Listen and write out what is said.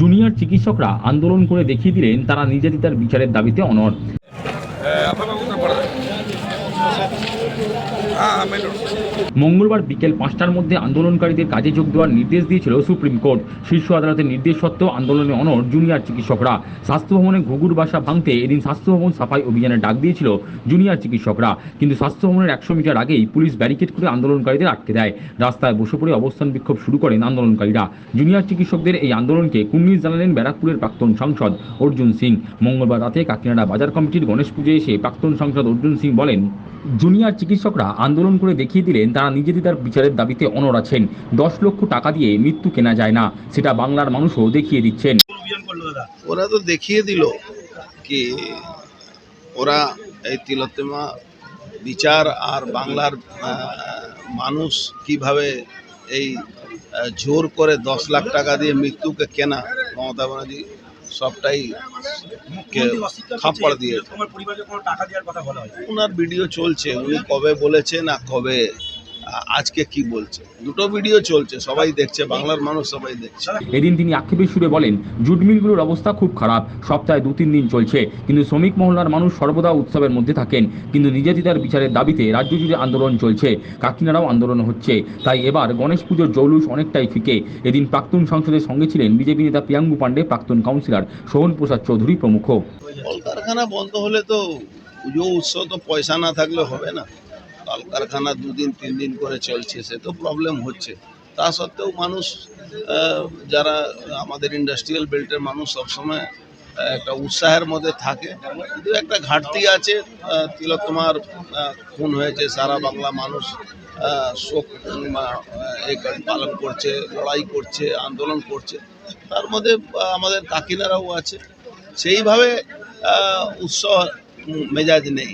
Junior চিকিৎসকরা আন্দোলন করে দেখিয়ে দিলেন তারা নির্যাতিতার বিচারের দাবিতে অনড়। মঙ্গলবার বিকেল পাঁচটার মধ্যে আন্দোলনকারীদের কাজে যোগ দেওয়ার নির্দেশ দিয়েছিল সুপ্রিম কোর্ট। শীর্ষ আদালতের নির্দেশ সত্ত্বেও আন্দোলনে অনড় জুনিয়র চিকিৎসকরা। স্বাস্থ্য ভবনে ঘুঘুর বাসা ভাঙতে এদিন স্বাস্থ্য ভবন সাফাই অভিযানে ডাক দিয়েছিল জুনিয়র চিকিৎসকরা। কিন্তু স্বাস্থ্য ভবনের একশো মিটার আগেই পুলিশ ব্যারিকেড করে আন্দোলনকারীদের আটকে দেয়। রাস্তায় বসে পড়ে অবস্থান বিক্ষোভ শুরু করেন আন্দোলনকারীরা। জুনিয়র চিকিৎসকদের এই আন্দোলনকে কুর্নিশ জানালেন ব্যারাকপুরের প্রাক্তন সাংসদ অর্জুন সিং। মঙ্গলবার রাতে কাকিনাডা বাজার কমিটির গণেশ পুজো এসে প্রাক্তন সাংসদ অর্জুন সিং বলেন জুনিয়র চিকিৎসকরা আন্দোলন করে দেখিয়ে দিলেন তারা নিজেদের বিচারের দাবিতে অনড় আছেন। দশ লক্ষ টাকা দিয়ে মৃত্যু কেনা যায় না, সেটা বাংলার মানুষও দেখিয়ে দিচ্ছেন। ওরা তো দেখিয়ে দিল কি ওরা এই তিলোত্তমা বিচার আর বাংলার মানুষ কীভাবে এই জোর করে দশ লাখ টাকা দিয়ে মৃত্যুকে কেনা? মমতা ব্যানার্জি সবটাই কে খাপ্পড় দিয়ে তোমার পরিবারকে কোনো টাকা দেওয়ার কথা বলা হয় ওনার ভিডিও চলছে উনি কবে বলেছেন আর কবে আজকে কি বলছে? দুটো ভিডিও চলছে সবাই দেখছে বাংলার মানুষ সবাই দেখছে। এদিন তিনি আক্ষেপের সুরে বলেন জুট মিলগুলোর অবস্থা খুব খারাপ সপ্তাহে দু তিন দিন চলছে। কিন্তু শ্রমিক মহল্লার মানুষ সর্বদা উৎসবের মধ্যে থাকেন। কিন্তু নির্যাতিতার বিচারের দাবিতে রাজ্য জুড়ে আন্দোলন চলছে কাকিনাড়াও আন্দোলন হচ্ছে। তাই এবার গণেশ পুজোর জৌলুস অনেকটাই ফিকে। এদিন প্রাক্তন সংসদের সঙ্গে ছিলেন বিজেপি নেতা প্রিয়াঙ্গু পাণ্ডে প্রাক্তন কাউন্সিলর সোহন প্রসাদ চৌধুরী প্রমুখ। কলকারখানা বন্ধ হলে তো পুজো উৎসব তো পয়সা না থাকলে হবে না। কলকারখানা দুদিন তিন দিন করে চলছে, সে তো প্রবলেম হচ্ছে। তা সত্ত্বেও মানুষ যারা আমাদের ইন্ডাস্ট্রিয়াল বেল্টের মানুষ সবসময় একটা উৎসাহের মধ্যে থাকে। কিন্তু একটা ঘাটতি আছে তিলোত্তমার খুন হয়েছে, সারা বাংলা মানুষ শোক পালন করছে, লড়াই করছে, আন্দোলন করছে। তার মধ্যে আমাদের কাকিনারাও আছে। সেইভাবে উৎসাহ মেজাজ নেই।